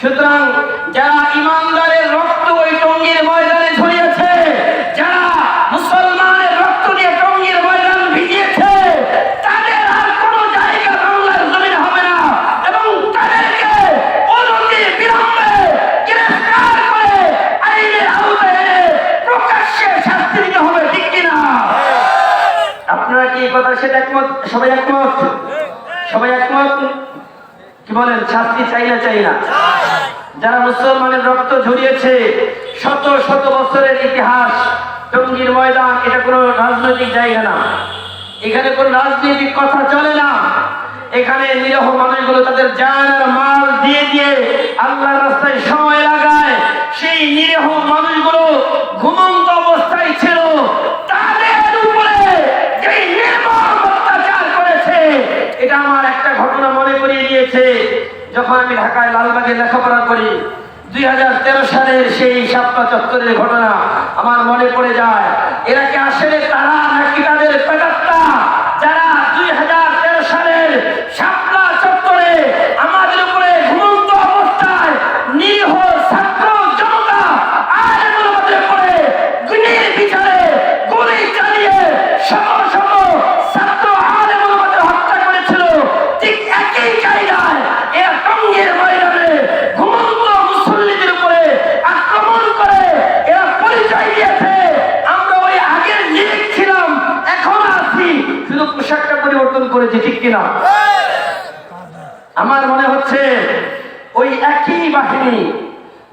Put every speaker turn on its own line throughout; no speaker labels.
সুতরাং যারা ইমানদারের রক্ত ওই টঙ্গীর ময়দানে ঝরিয়েছে যারা মুসলমানের রক্ত দিয়ে টঙ্গীর ময়দান ভিজিয়েছে, তাদের আর কোনো জায়গা বাংলার জমিন হবে না এবং তাদেরকে অনতি বিলম্বে গ্রেফতার করে আইনের আওতায় প্রকাশ্যে শাস্তি দিতে হবে, ঠিক কিনা? আপনারা কি এই কথার একমত? সবাই একমত? সবাই একমত? কি বলেন, শাস্তি চাই না চাই না? যারা মুসলমানের রক্ত ঝরিয়েছে, শত শত বছরের ইতিহাস টঙ্গীর ময়দান, এটা কোনো রাজনৈতিক জায়গা না। এখানে কোনো রাজনৈতিক কথা চলে না। এখানে নিরহ মানুষগুলো তাদের জান আর মাল দিয়ে দিয়ে আল্লাহর রাস্তায় সময় লাগায়। সেই নিরহ মানুষগুলো ঘুমন্ত অবস্থায় ছিল। তাদের উপরে যে নির্মম অত্যাচার করেছে, এটা আমার একটা ঘটনা মনে করিয়ে দিয়েছে। যখন আমি ঢাকায় লালবাগে লেখাপড়া করি, দুই হাজার তেরো সালের সেই সাতটা চত্বরের ঘটনা আমার মনে পড়ে যায়। এরা কি আসলে তারা নাকি তাদের পেটাত্তা যারা দুই সালের শাপলা চত্বরে আমাদের উপরে ঘুমন্ত অবস্থায় নিরীহ ছাত্র জনতা আর আমাদের উপরে গুণের বিচারে গুলি চালিয়ে শত শত ছাত্র আর আমাদের হত্যা করেছিল ঠিক একই কায়দায় এরা টঙ্গের ময়দানে ঘুমন্ত মুসল্লিদের উপরে আক্রমণ করে এরা পরিচয় দিয়েছে আমরা ওই আগের লিগ ছিলাম এখন আছি শুধু পোশাকটা পরিবর্তন করেছি ঠিক কিনা আমার মনে হচ্ছে ওই একই বাহিনী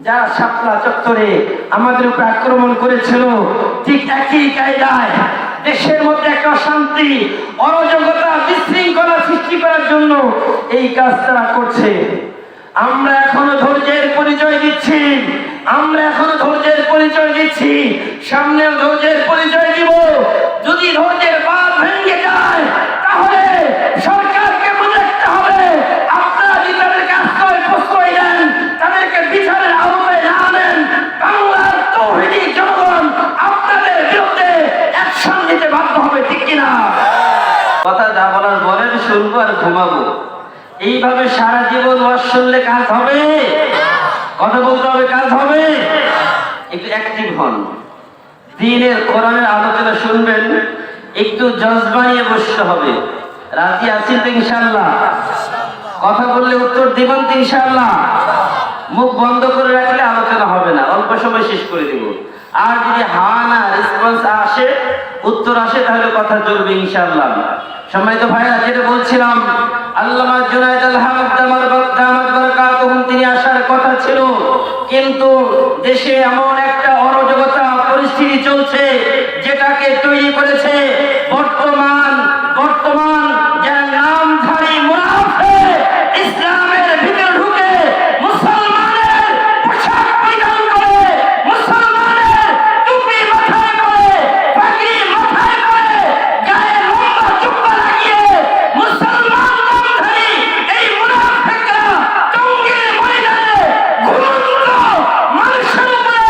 যারা শাপলা চত্বরে আমাদের উপর আক্রমণ করেছিল, ঠিক একই কায়দায় দেশের মধ্যে একটা অশান্তি, অরাজকতা, বিশৃঙ্খলা সৃষ্টি করার জন্য এই কাজ তারা করছে। আমরা এখনও ধৈর্যের পরিচয় দিচ্ছি, আমরা এখনও ধৈর্যের পরিচয় দিচ্ছি সামনে ধৈর্যের পরিচয় দিব। যদি ধৈর্যের বাদ ভেঙে যায়, তাহলে সরকারকে মনে রাখতে হবে আপনারা যদি তাদেরকে আশ্রয় প্রশ্রয় দেন তাদেরকে বিচারের আওতায় না আনেন বাংলার তৌহিদি জনগণ আপনাদের বিরুদ্ধে অ্যাকশন নিতে বাধ্য হবে ঠিক কিনা কথা যা বলার বলেন শুনব আর ঘুমাবো এইভাবে সারা জীবন ওয়াজ শুনলে কাজ হবে? কথা বলতে হবে, কাজ হবে? একটু অ্যাক্টিভ হন। দিনের কোরআনের আলোচনা শুনবেন, একটু জজবা বসতে হবে। রাতি আছেন তো ইনশাল্লাহ কথা বললে উত্তর দিবেন তো ইনশাল্লাহ মুখ বন্ধ করে রাখলে আলোচনা হবে না, অল্প সময় শেষ করে দিব। আর যদি হা না রেসপন্স আসে, উত্তর আসে, তাহলে কথা চলবে ইনশাল্লাহ তো ভাইরা যেটা বলছিলাম আল্লামা জুনায়দ আল হামদ দামার দামাত বারাকাতুহুম তিনি আসার কথা ছিল। কিন্তু দেশে এমন একটা অরাজকতা পরিস্থিতি চলছে, যেটাকে তৈরি করেছে বর্তমান বর্তমান যার নামধারী মুনাফিক ইসলামের ভিতরে ঢুকে মুসলমানের পোশাক পরিধান করে মুসলমানের টুপি মাথায় করে পাগড়ি মাথায় করে গায়ে লম্বা জুব্বা লাগিয়ে মুসলমান নামধারী এই মুনাফিকরা টঙ্গীর ময়দানে ঘুমন্ত মানুষের উপরে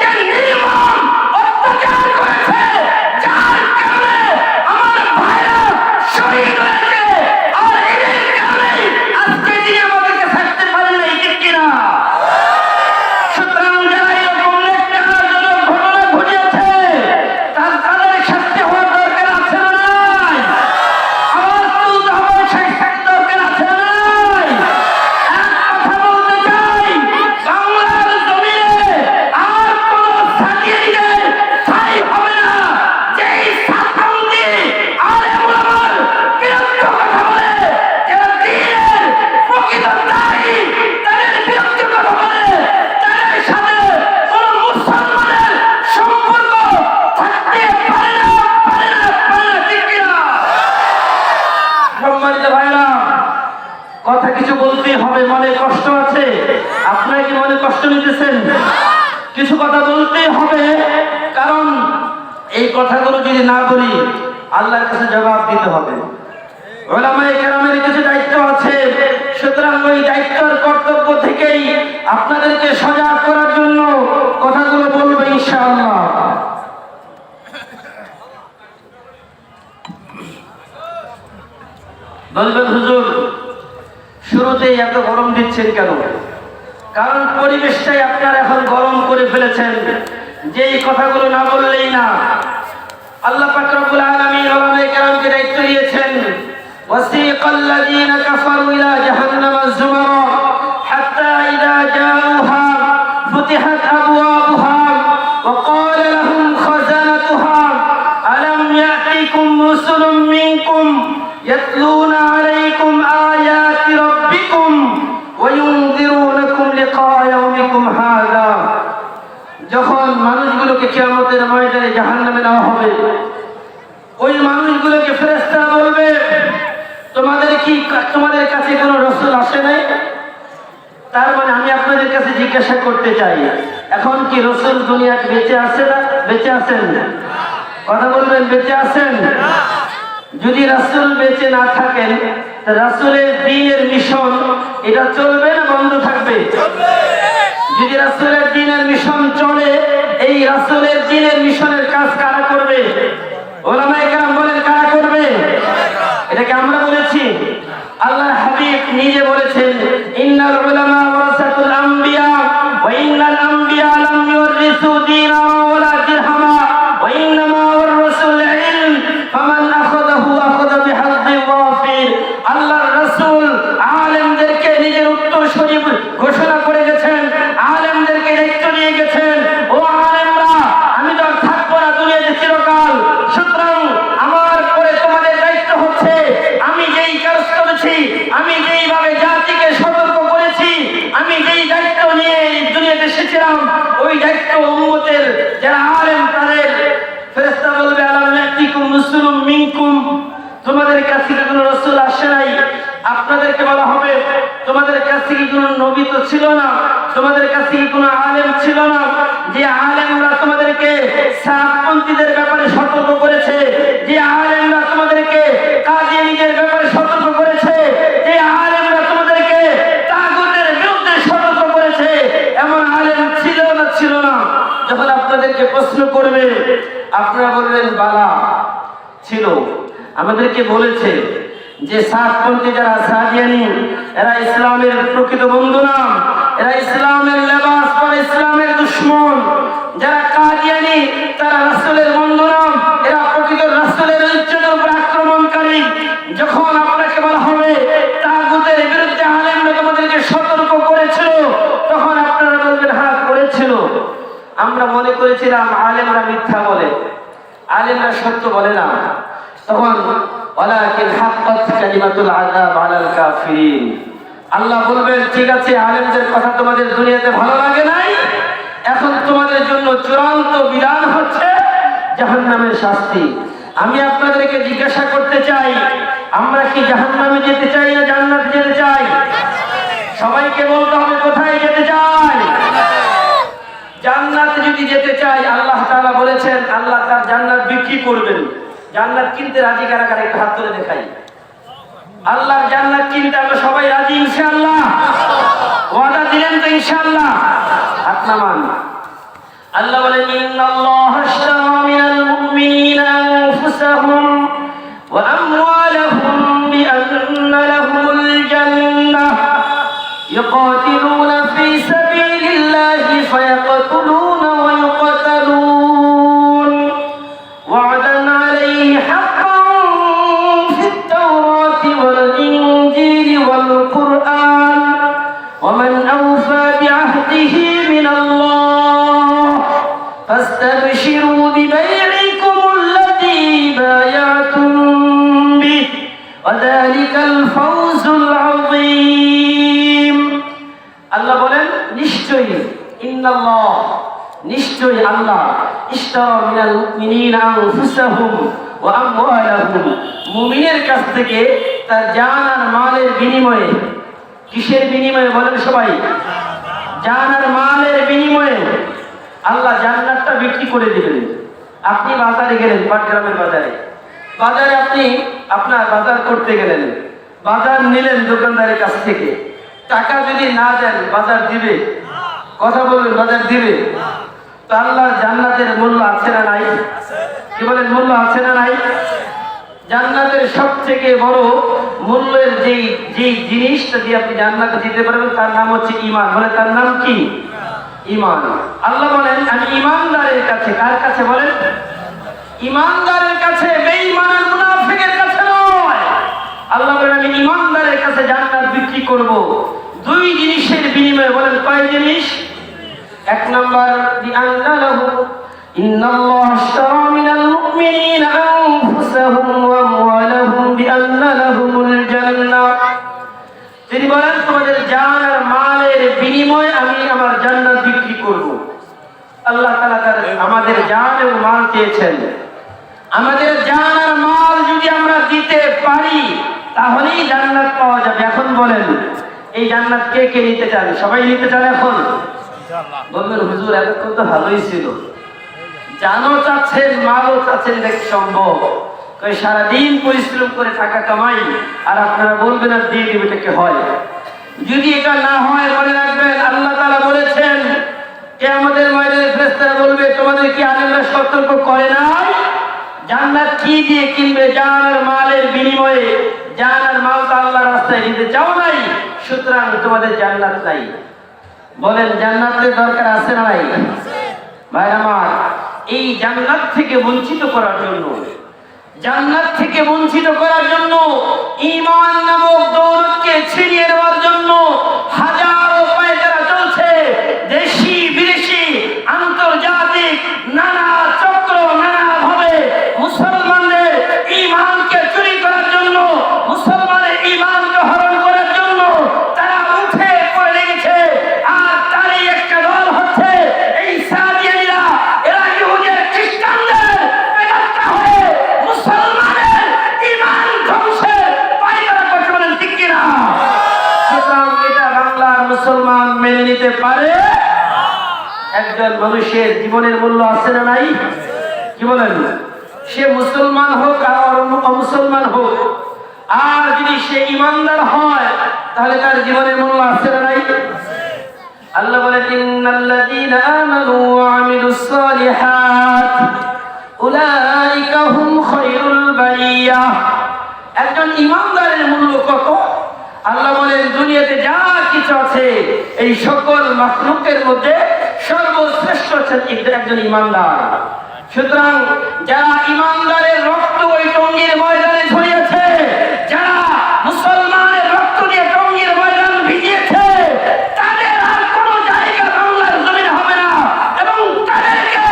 যে নির্মম অত্যাচার করেছে যার কারণে আমার ভাইরা শহীদ হয়েছে আর এদের কারণেই আজকে দিনে আমাদেরকে থাকতে পারে না ঠিক কিনা সুতরাং যারা এরকম নেককারজনক ঘটনা ঘটিয়েছে তার তাদের শাস্তি হওয়ার দরকার আছে না নাই আওয়াজ তুলতে হবে সেই শাস্তি দরকার আছে না নাই এক কথা বলতে চাই বাংলার জমিনে আর কোন সাকিরদের ঠাই হবে না যেই সাতপন্থী আর এমন আমার বিরুদ্ধে কথা বলে যারা দিনের প্রকৃত দায়ী তাদের বিরুদ্ধে কথা বলে তাদের সাথে কোন মুসলমানের সম্পর্ক থাকতে পারে না পারে না পারে না ঠিক কিনা সম্মানিত ভাইরা কথা কিছু বলতে হবে মনে কষ্ট আছে? আপনারা কি মনে কষ্ট নিতেছেন? কিছু কথা বলতে হবে, কারণ এই কথাগুলো যদি না বলি, আল্লাহর কাছে জবাব দিতে হবে। সুতরাং ওই কর্তব্য থেকেই আপনাদেরকে করার জন্য কথাগুলো হুজুর শুরুতেই এত গরম দিচ্ছেন কেন কারণ পরিবেশটাই আপনারা এখন গরম করে ফেলেছেন যেই কথাগুলো না বললেই না আল্লাহ পাক রব্বুল আলামিন ওলামায়ে কেরামকে দায়িত্ব দিয়েছেন وسيق الذين كفروا إلى جهنم الزمرا حتى إذا جاءوها فتحت أبوابها وقال لهم خزنتها ألم يأتكم رسل منكم يتلون عليكم آيات যখন মানুষগুলোকে কিয়ামতের ময়দানে জাহান্নামে নেওয়া হবে, ওই মানুষগুলোকে ফেরেশতারা বলবে, তোমাদের কি, তোমাদের কাছে কোনো রসুল আসে নাই? তার মানে আমি আপনাদের কাছে জিজ্ঞাসা করতে চাই, এখন কি রসুল দুনিয়াতে বেঁচে আছে না, বেঁচে আছেন? কথা বলবেন, বেঁচে আছেন? যদি রসুল বেঁচে না থাকেন রাসূলের দিনের মিশন এটা চলবে না বন্ধ থাকবে? যদি রাসুলের দিনের মিশন চলে এই রাসুলের দিনের মিশনের কাজ কারা করবে? ওলামায়ে কেরাম বলেন কারা করবে? এটাকে আমরা বলেছি। আল্লাহ হাবিব নিজে বলেছেন ইন্নাল উলামা ওয়ারাসাতুল আম্বিয়া ওয়া ইন্নাল আম্বিয়া লাম ইউরিসু দীনারা ওয়ালা দিরহামা ওয়া ইন্নামা ওয়ারাসুল ইলম ফামান আখাযাহু আখাযা বিহাজ্জি ওয়াফির আল্লাহর রাসূল আলেমদেরকে নিজের উত্তরসূরি ঘোষণা করে গেছেন আলেমদেরকে দায়িত্ব নিয়ে গেছেন ও আলেমরা আমি তো আর থাকব না দুনিয়াতে চিরকাল সুতরাং আমার পরে তোমাদের দায়িত্ব হচ্ছে আমি যেই কাজ করেছি আমি যেইভাবে জাতিকে সতর্ক করেছি আমি যেই দায়িত্ব নিয়ে এই দুনিয়াতে এসেছিলাম ওই দায়িত্ব উম্মতের যারা আলেম তাদের ফেরেশতা বলবে আলাম ইয়াতিকুম রুসুলুম মিনকুম তোমাদের কাছ থেকে কোনো রসুল আসে নাই আপনাদেরকে বলা হবে, তোমাদের কাছ থেকে কোনো নবী তো ছিল না, তোমাদের কাছ থেকে কোনো আলেম ছিল না। যে আলেমরা তোমাদেরকে সাতপন্থীদের ব্যাপারে সতর্ক করেছে, যে আলেমরা তোমাদেরকে কাদিয়ানীদের ব্যাপারে সতর্ক করেছে, যে আলেমরা তোমাদেরকে তাগুতের বিরুদ্ধে সতর্ক করেছে, এমন আলেম ছিল না ছিল না। যখন আপনাদেরকে প্রশ্ন করবে, আপনারা বলবেন, বালা, ছিল। আমাদেরকে বলেছে যে সাতপন্থী যারা সাদিয়ানি, এরা ইসলামের প্রকৃত বন্ধু না এরা ইসলামের লেবাস পরে ইসলামের দুশ্মন। যারা কাদিয়ানি, তারা রাসূলের বন্ধু না এরা প্রকৃত রাসূলের ইজ্জতের উপর আক্রমণকারী। যখন আপনাকে বলা হবে, তাগুতের বিরুদ্ধে আলেমরা তোমাদেরকে সতর্ক করেছিল, তখন আপনারা বলবেন হ্যাঁ করেছিল। আমরা মনে করেছিলাম, আলেমরা মিথ্যা বলে। আলেমরা সত্য বলে না। তখন ওয়ালাকিন হাক্কাত কালিমাতুল আযাব আলাল কাফিরিন। আল্লাহ বলবেন, ঠিক আছে, আলেমদের কথা তোমাদের দুনিয়াতে ভালো লাগে নাই? এখন তোমাদের জন্য চূড়ান্ত বিধান হচ্ছে জাহান্নামের শাস্তি। আমি আপনাদেরকে জিজ্ঞাসা করতে চাই, আমরা কি জাহান্নামে যেতে চাই না জান্নাতে যেতে চাই? সবাইকে বলতে হবে, কোথায় যেতে চাই? জান্নাতে যদি যেতে চাই, আল্লাহ তাআলা বলেছেন, আল্লাহ তার জান্নাত বিক্রি করবেন। জান্নাত কিনতে রাজি কারা কারা একটু হাত তুলে দেখাই আল্লাহর জান্নাত কিনতে আমরা সবাই রাজি ইনশাআল্লাহ ওয়াদা দিলেন তো ইনশাআল্লাহ হাত নামান আল্লাহ বলেন ইন্নাল্লাহ আশতারা মিনাল মুমিনিনা আনফুসাহুম ওয়া আমওয়ালাহুম বিআন্না লাহুমুল জান্নাহ يقاتلون في سبيل الله فيقتلون থেকে তার জান আর মালের বিনিময়ে, কিসের বিনিময়ে বলেন সবাই? জান আর মালের বিনিময়ে আল্লাহ জান্নাতটা বিক্রি করে দিলেন। আপনি বাজারে গেলেন পাটগ্রামের বাজারে। বাজারে আপনি আপনার বাজার করতে গেলেন। বাজার নিলেন দোকানদারের কাছ থেকে। টাকা যদি না দেন, বাজার দিবে? কথা বলবেন, বাজার দিবে? তো আল্লাহর জান্নাতের মূল্য আছে না নাই? কি বলেন, মূল্য আছে না নাই? জান্নাতের সব থেকে বড় মূল্যের যেই যেই জিনিসটা দিয়ে আপনি জান্নাতে যেতে পারবেন, তার নাম হচ্ছে ইমান বলে তার নাম কি? ইমান আল্লাহ বলেন, আমি ইমানদারের কাছে কার কাছে বলেন? ইমানদারের কাছে, বেঈমানের মুনাফিকের কাছে নয়। আল্লাহ বলেন, আমি ইমানদারের কাছে জান্নাত বিক্রি করব। দুই জিনিসের বিনিময়ে বলেন, কয় জিনিস? এক নম্বর বিআন্না লাহু, ইন্নাল্লাহ মিনাল আনফুসাহুম ওয়া আমওয়ালাহুম বিআন্না লাহুমুল জান্নাহ তিনি বলেন তোমাদের জান আর মালের বিনিময়ে আমি আমার জান্নাত বিক্রি করব। আল্লাহ তাআলা তার আমাদের জান এবং মাল চেয়েছেন। আমাদের জান আর মাল যদি আমরা দিতে পারি তাহলেই জান্নাত পাওয়া যাবে। এখন বলেন এই জান্নাত কে কে নিতে চান? সবাই নিতে চান এখন? বলবেন হুজুর এতক্ষণ তো ভালোই ছিল। জানো চাচ্ছেন মালও চাচ্ছেন দেখ সম্ভব? সারাদিন পরিশ্রম করে টাকা কামাই, আর আপনারা বলবেন আর দিয়ে দিবে এটাকে হয়? যদি এটা না হয়, মনে রাখবেন, আল্লাহ তাআলা বলেছেন, কে আমাদের ময়দানে ফেরেশতারা বলবে, তোমাদের কি আল্লাহ সতর্ক করে নাই? জান্নাত কি দিয়ে কিনবে? জান আর মালের বিনিময়ে, জান আর মাল তো আল্লাহ রাস্তায় দিতে চাও নাই, সুতরাং তোমাদের জান্নাত নাই। বলেন, জান্নাতের দরকার আছে না নাই? ভাই আমার এই জান্নাত থেকে বঞ্চিত করার জন্য। জান্নাত থেকে বঞ্চিত করার জন্য ইমান নামক দৌলতকে ছিনিয়ে নেওয়ার জন্য হাজারো পায়তারা চলছে দেশি বিদেশি আন্তর্জাতিক নানা চক্র নানা ভাবে মুসলমানদের ঈমানকে চুরি করার জন্য মুসলমানের ঈমানকে হরণ করার জন্য তারা উঠে পড়ে লেগেছে আর তারই একটা দল হচ্ছে এই সাদিয়ানিরা এরা ইহুদের খ্রিস্টানদের বেদাত্তা হয়ে মুসলমানের ঈমান ধ্বংসের পায়তারা করছে বলেন ঠিক কিনা সুতরাং এটা বাংলার মুসলমান মেনে নিতে পারে একজন মানুষের জীবনের মূল্য আছে না নাই? কি বলেন? সে মুসলমান হোক আর অমুসলমান হোক, আর যদি সে ইমানদার হয়, তাহলে তার জীবনের মূল্য আছে না নাই? আল্লাহ বলে আমানু ওয়া আমিলুস সালিহাত, উলাইকা হুম খায়রুল বারিয়া। একজন ইমানদারের মূল্য কত? আল্লাহ বলেন, দুনিয়াতে যা কিছু আছে, এই সকল মাখলুকের মধ্যে সর্বশ্রেষ্ঠ হচ্ছেন একজন ইমানদার। সুতরাং যারা ইমানদারের রক্ত ওই টঙ্গির ময়দানে ঝরিয়েছে যারা মুসলমানের রক্ত দিয়ে টঙ্গির ময়দান ভিজিয়েছে, তাদের আর কোনো জায়গা বাংলার জমিনে হবে না এবং তাদেরকে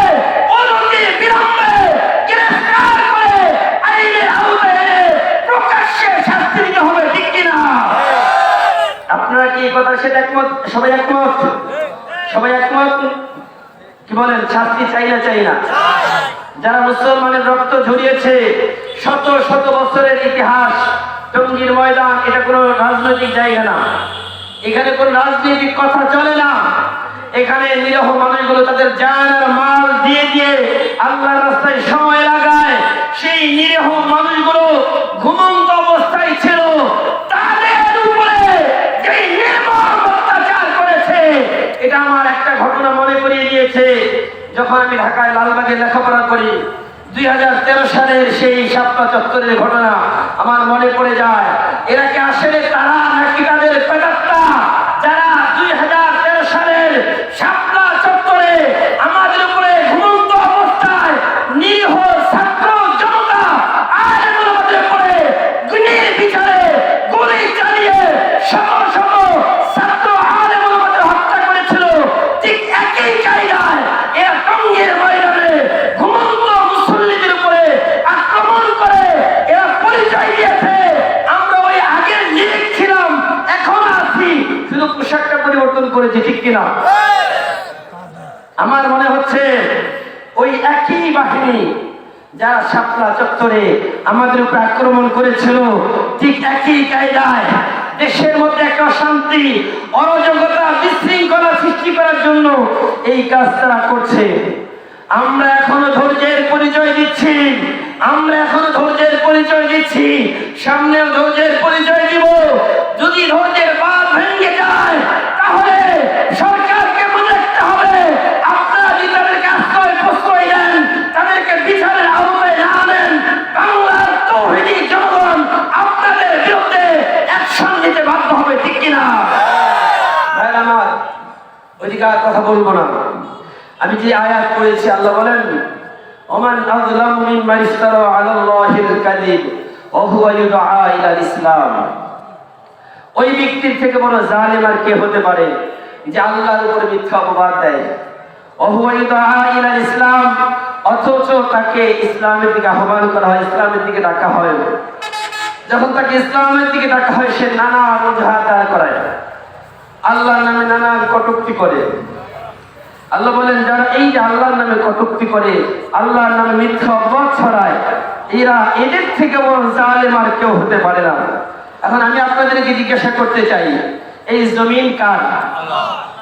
অনতি বিলম্বে গ্রেফতার করে আইনের আওতায় প্রকাশ্যে শাস্তি দিতে হবে, ঠিক কিনা? আপনারা কি কথার সাথে একমত? সবাই একমত? সবাই একমত? বলেন, শাস্তি চাই না চাই না? যারা মুসলমানের রক্ত ঝরিয়েছে, শত শত বছরের ইতিহাস টঙ্গির ময়দান, এটা কোনো রাজনৈতিক জায়গা না। এখানে কোনো রাজনৈতিক কথা চলে না। এখানে নিরহ মানুষগুলো তাদের জান আর মাল দিয়ে দিয়ে আল্লাহর রাস্তায় সময় লাগায়। সেই নিরহ মানুষগুলো ঘুমন্ত অবস্থায় ছিল। তাদের উপরে যে নির্মম অত্যাচার করেছে, এটা আমার একটা ঘটনা মনে করিয়ে দিয়েছে। যখন আমি ঢাকায় লালবাগে লেখাপড়া করি, দুই হাজার তেরো সালের সেই সাপ্তাহ চত্বরের ঘটনা আমার মনে পড়ে যায়। এরা কি আসলে তারা নাকি তাদের পেটাত্তা যারা দুই সালের সাপ্তাহ চত্বরে আমাদের উপরে ঘুমন্ত অবস্থায় নিরীহ ছাত্র জনতা আর আমাদের উপরে গুণের বিচারে গুলি চালিয়ে শত শত ছাত্র আলেম আমাদের হত্যা করেছিল ঠিক একই জায়গায় এরা টঙ্গের ময়দানে ঘুমন্ত মুসল্লিদের উপরে আক্রমণ করে এরা পরিচয় দিয়েছে আমরা ওই আগের লিগ ছিলাম এখন আছি শুধু পোশাকটা পরিবর্তন করেছি ঠিক কিনা আমার মনে হচ্ছে ওই একই বাহিনী যারা চত্বরে আমাদের উপর আক্রমণ করেছিল। ঠিক একই কায়দায় দেশের মধ্যে একটা অশান্তি, অরাজকতা, বিশৃঙ্খলা সৃষ্টি করার জন্য এই কাজ তারা করছে। আমরা এখনও ধৈর্যের পরিচয় দিচ্ছি। আমরা এখনও ধৈর্যের পরিচয় দিচ্ছি। সামনেও ধৈর্যের পরিচয় দিব। যদি ধৈর্যের বাদ ভেঙে যায়, তাহলে সরকারকে মনে রাখতে হবে আপনারা যদি তাদেরকে আশ্রয় প্রশ্রয় দেন তাদেরকে বিচারের আওতায় না আনেন বাংলার তৌহিদি আর কথা বলব না। আমি যে আয়াত করেছি আল্লাহ বলেন, ওমান আযলামু মিম্মান ইফতারা আলাল্লাহিল কাযিব, ওয়া হুয়া ইউদআ ইলাল ইসলাম। ওই ব্যক্তির থেকে বড় জালেম আর কে হতে পারে যে আল্লাহর উপরে মিথ্যা অপবাদ দেয়? ওয়া ইউদআ ইলাল ইসলাম, অথচ তাকে ইসলামের দিকে আহ্বান করা হয়, ইসলামের দিকে ডাকা হয়। যখন তাকে ইসলামের দিকে ডাকা হয়, সে নানা অজুহাত দাঁড় করায়। আল্লাহর নামে নানা কটুক্তি করে। আল্লাহ বলেন, যারা এই যে আল্লাহর নামে কটুক্তি করে, আল্লাহর নামে মিথ্যা অপবাদ ছড়ায়, এরা এদের থেকে বড় জালেম আর কেউ হতে পারে না। এখন আমি আপনাদেরকে জিজ্ঞাসা করতে চাই, এই জমিন কার?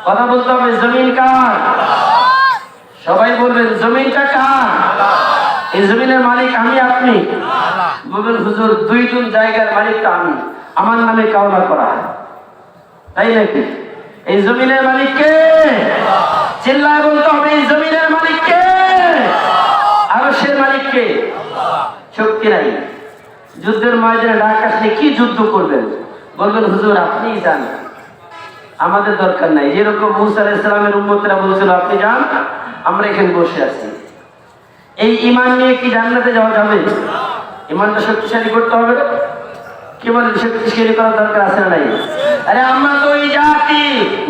কথা বলতে হবে, জমিন কার? সবাই বলবেন, জমিনটা কার? এই জমিনের মালিক আমি, আপনি? বলবেন, হুজুর দুই জন জায়গার মালিকটা আমি। আমার নামে কাওলা করা তাই নাকি? এই জমিনের মালিক কে? চিল্লায় বলতে হবে, এই জমিনের মালিক কে? আরও সে মালিক কে? শক্তি নাই। যুদ্ধের ময়দানে ডাক আসলে কি যুদ্ধ করবেন? বলবেন, হুজুর, আপনিই যান। আমাদের দরকার নাই। যেরকম মুসা ইসলামের উম্মতরা বলছিল, আপনি যান, আমরা এখানে বসে আছি। এই ইমান নিয়ে কি জান্নাতে যাওয়া যাবে? ইমানটা শক্তিশালী করতে হবে? কি বলেন শক্তিশালী করার দরকার আছে নাই? আরে আমরা তো ওই জাতি,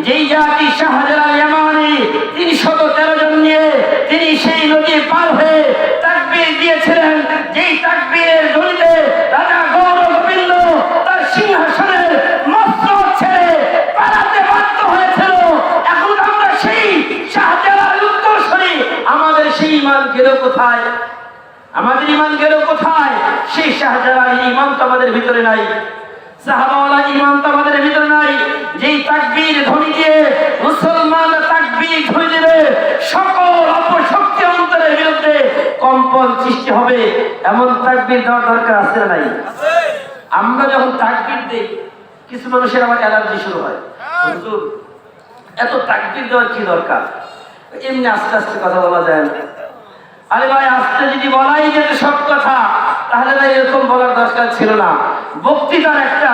যেই জাতি শাহজালাল ইয়ামানি, তিনি শত তেরো জন নিয়ে তিনি সেই নদী পার হয়ে তাকবির দিয়েছিলেন, যেই তাকবীরের ধ্বনিতে রাজা গৌর গোবিন্দ তার সিংহাসনের মস্তক ছেড়ে পালাতে বাধ্য হয়েছিল এখন আমরা সেই শাহজালাল উত্তরসূরি আমাদের সেই ইমান গেল কোথায় আমাদের ইমান গেল কোথায় সেই শাহজালাল ইমান তো আমাদের ভিতরে নাই। সাহাবাওয়ালা ইমান তো আমাদের ভিতরে নাই। যেই তাকবীর ধ্বনি দিয়ে মুসলমান তাকবীর ধ্বনি দেবে সকল অপশক্তি অন্তরের বিরুদ্ধে কম্পন সৃষ্টি হবে। এমন তাকবীর দেওয়ার দরকার আছে না নাই? আমরা যখন তাকবীর দিই কিছু মানুষের আমার অ্যালার্জি শুরু হয়। হুজুর, এত তাকবীর দেওয়ার কি দরকার? এমনি আস্তে আস্তে কথা বলা যায় না। আরে ভাই আস্তে যদি বলাই যেত সব কথা। তাহলে না এরকম বলার দরকার ছিল না। বক্তৃতার একটা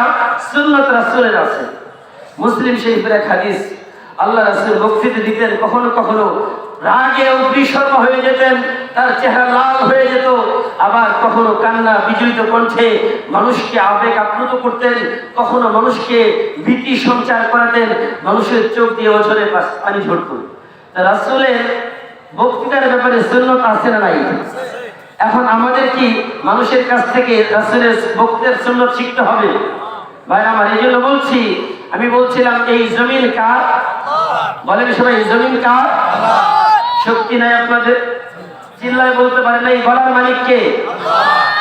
সুন্নত রাসূলের আছে। মুসলিম শরীফের এক হাদিস। আল্লাহ রাসূল বক্তৃতা দিতেন, কখনো কখনো রাগে অগ্নিশর্ম হয়ে যেতেন, তার চেহারা লাল হয়ে যেত, আবার কখনো কান্না বিজড়িত কণ্ঠে মানুষকে আবেগ আপ্লুত করতেন, কখনো মানুষকে ভীতি সঞ্চার করাতেন, মানুষের চোখ দিয়ে ওঝরে পানি ঝরত। রাসূলের বক্তৃতার ব্যাপারে সুন্নত আছে না নাই? এখন আমাদের কি মানুষের কাছ থেকে রাসূলের বক্তৃতার সুন্নত শিখতে হবে? ভাই, আমার এই জন্য বলছি, আমি বলছিলাম, এই জমিন কার? বলেন সবাই জমিন কার? শক্তি নাই আপনাদের? চিল্লায় বলতে পারেন এই গলার মালিক কে?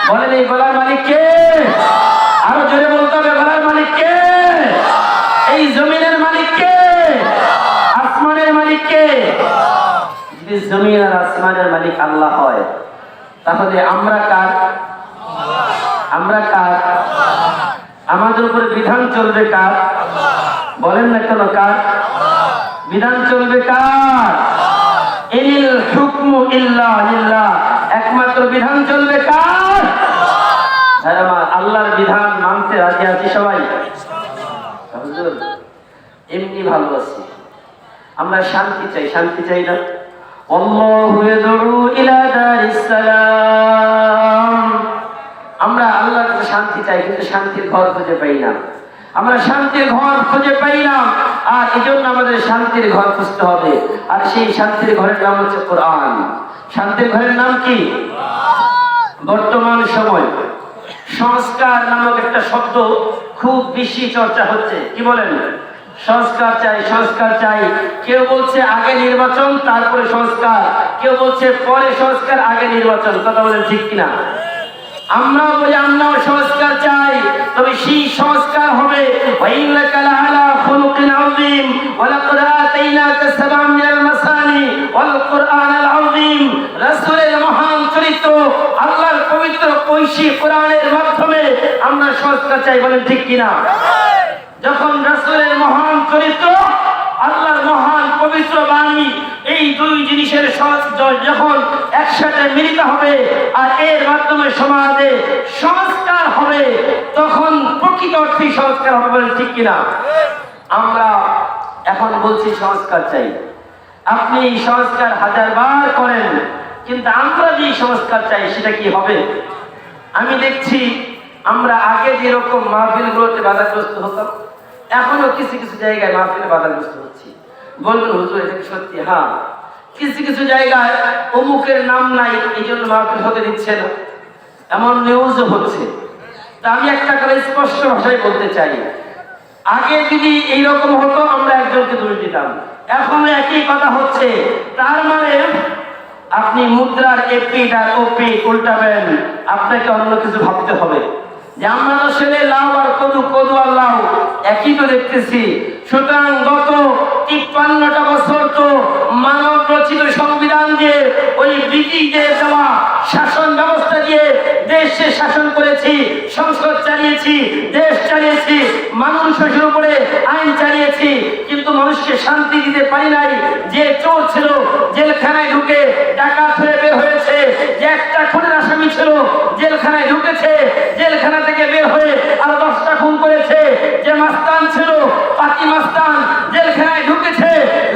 বলেন, এই গলার মালিক কে? আরও জোরে বলতে হবে, গলার মালিক কে? এই জমিনের মালিক কে? আসমানের মালিক কে? যদি জমিন আর আসমানের মালিক আল্লাহ হয় তাহলে আমরা কার? আমরা কার? আমাদের উপরে বিধান চলবে কার? বলেন না কেন কার? বিধান চলবে কার? বিধান চলবে কার? আল্লাহর বিধান মানতে রাজি সবাই? এমনি ভালো আছি। আমরা শান্তি চাই শান্তি চাই না। চাই কিন্তু শান্তির ঘর খুঁজে পাই না। আমরা শান্তির ঘর খুঁজে পাই না, আর এই জন্য আমাদের শান্তির ঘর খুঁজতে হবে। আর সেই শান্তির ঘরের নাম হচ্ছে কোরআন। শান্তির ঘরের নাম কি? বর্তমান সময়। সংস্কার নামক একটা শব্দ খুব বেশি চর্চা হচ্ছে। কি বলেন? সংস্কার চাই সংস্কার চাই। কেউ বলছে আগে নির্বাচন, তারপরে সংস্কার। কেউ বলছে পরে সংস্কার, আগে নির্বাচন। কথা বলেন ঠিক কিনা? আমরা বলি আমরাও সংস্কার চাই। তবে সেই সংস্কার হবে। মহান চরিত্র কৈশি মাধ্যমে আমরা সংস্কার চাই বলেন ঠিক কিনা? হ্যাঁ। যখন রাসুলের মহান চরিত্র আল্লাহর মহান পবিত্র বাণী, এই দুই জিনিসের যখন একসাথে মিলিত হবে আর এর মাধ্যমে সমাজে সংস্কার হবে, তখন প্রকৃত অর্থে সংস্কার হবে বলে ঠিক কিনা? আমরা এখন বলছি সংস্কার চাই। আপনি এই সংস্কার হাজার বার করেন, কিন্তু আমরা যে সংস্কার চাই সেটা কি হবে? আমি দেখছি আমরা আগে যেরকম মাহফিলগুলোতে বাধাগ্রস্ত হতাম এখনও কিছু কিছু জায়গায় মাহফিলে বাধাগ্রস্ত হচ্ছি। বলবেন হুজুর, এটা সত্যি? হ্যাঁ। কিছু কিছু জায়গায় অমুকের নাম নাই এই জন্য মাহফিল হতে দিচ্ছে না। এমন নিউজও হচ্ছে। তা আমি একটা করে স্পষ্ট ভাষায় বলতে চাই। আগে যদি এইরকম হতো, আমরা একজনকে দোষ দিতাম। এখন একই কথা হচ্ছে। তার মানে আপনি মুদ্রার এপিট আর ওপি উল্টাবেন, আপনাকে অন্য কিছু ভাবতে হবে। যে আমরা আর লাউ, একই তো দেখতেছি। সুতরাং গত তিপ্পান্নটা বছর তো মানব রচিত সংবিধান দিয়ে ওই ব্রিটিশদের দেওয়া শাসন ব্যবস্থা দিয়ে দেশে শাসন করেছি, সংসদ চালিয়েছি, দেশ চালিয়েছি মানুষের উপরে আইন চালিয়েছি, কিন্তু মানুষকে শান্তি দিতে পারি নাই। যে চোর ছিল, জেলখানায় ঢুকে টাকা ধরে বের হয়েছে যে একটা খুনের আসামি ছিল জেলখানায় ঢুকেছে, জেলখানা থেকে বের হয়ে আরও দশটা খুন করেছে। যে মাস্তান ছিল পাতি মাস্তান জেলখানায় ঢুকেছে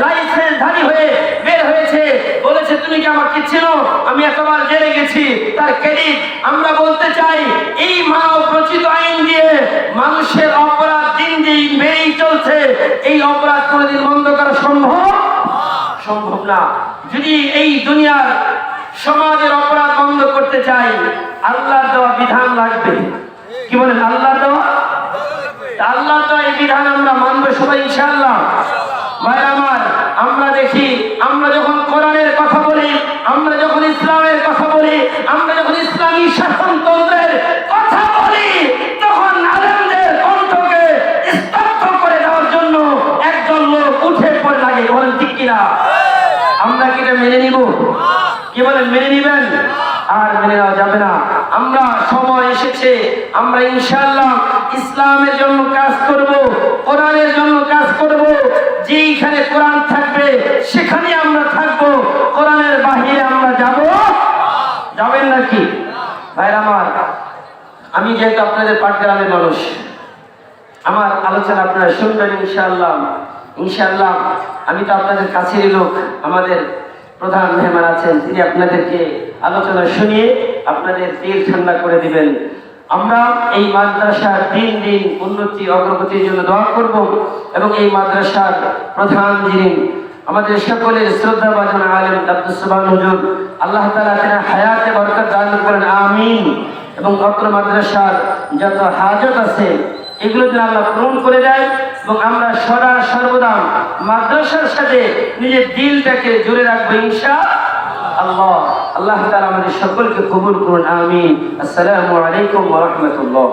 লাইসেন্স ধারী হয়ে বের হয়েছে। বলেছে, তুমি কি আমাকে ছিল আমি এতবার জেলে গেছি। তার ক্রেডিট আমরা বলতে চাই, এই মানব রচিত আইন দিয়ে মানুষের অপরাধ দিন দিন বেড়েই চলছে। এই অপরাধ কোনোদিন বন্ধ করা সম্ভব? সম্ভব না। যদি এই দুনিয়ার সমাজের অপরাধ বন্ধ করতে চাই, আল্লাহর দেওয়া বিধান লাগবে। কি বলেন আল্লাহ দেওয়া? আল্লাহ তো এই বিধান আমরা মানবো সবাই, ইনশাআল্লাহ। ভাই আমার, আমরা দেখি, আমরা যখন কোরআনের কথা বলি, আমরা যখন ইসলামের কথা বলি, আমরা যখন ইসলামী শাসনতন্ত্রের কথা বলি তখন আলেমদের কণ্ঠকে স্তব্ধ করে দেওয়ার জন্য একজন লোক উঠে পড়ে লাগে বলেন ঠিক কিনা আমরা কি এটা মেনে নিব কি বলেন মেনে নিবেন। আর মেনে নেওয়া যাবে না। আমরা সময় এসেছে, আমরা ইনশাআল্লাহ ইসলামের জন্য কাজ করব, কোরআনের জন্য কাজ করব। যেইখানে কোরআন থাকবে সেখানে আমরা থাকব। কোরআনের বাহিরে আমরা যাব। যাবেন নাকি? ভাইরা আমার, আমি যেহেতু আপনাদের পাটগ্রামের মানুষ, আমার আলোচনা আপনারা শুনবেন ইনশাআল্লাহ। ইনশাআল্লাহ, আমি তো আপনাদের কাছেরই লোক, আমাদের প্রধান মেহমান আছেন, তিনি আপনাদেরকে আলোচনা শুনিয়ে আপনাদের দিল ঠান্ডা করে দিবেন। আমরা এই মাদ্রাসার দিন দিন উন্নতি, অগ্রগতির জন্য দোয়া করব এবং এই মাদ্রাসার প্রধান যিনি, আমাদের সকলের শ্রদ্ধা বাজন আলেম আব্দুল হুজুর, আল্লাহ তালা তেনা হায়াতে বরকত দান করেন, আমিন। এবং অত্র মাদ্রাসার যত হাজত আছে এগুলো যেন আল্লাহ পূরণ করে যাই এবং আমরা সদা সর্বদা মাদ্রাসার সাথে নিজের দিলটাকে জুড়ে রাখব ইনশা আল্লাহ আল্লাহ তালা আমাদের সকলকে কবুল করুন, আমিন। আসসালামু আলাইকুম রাহমাতুল্লাহ।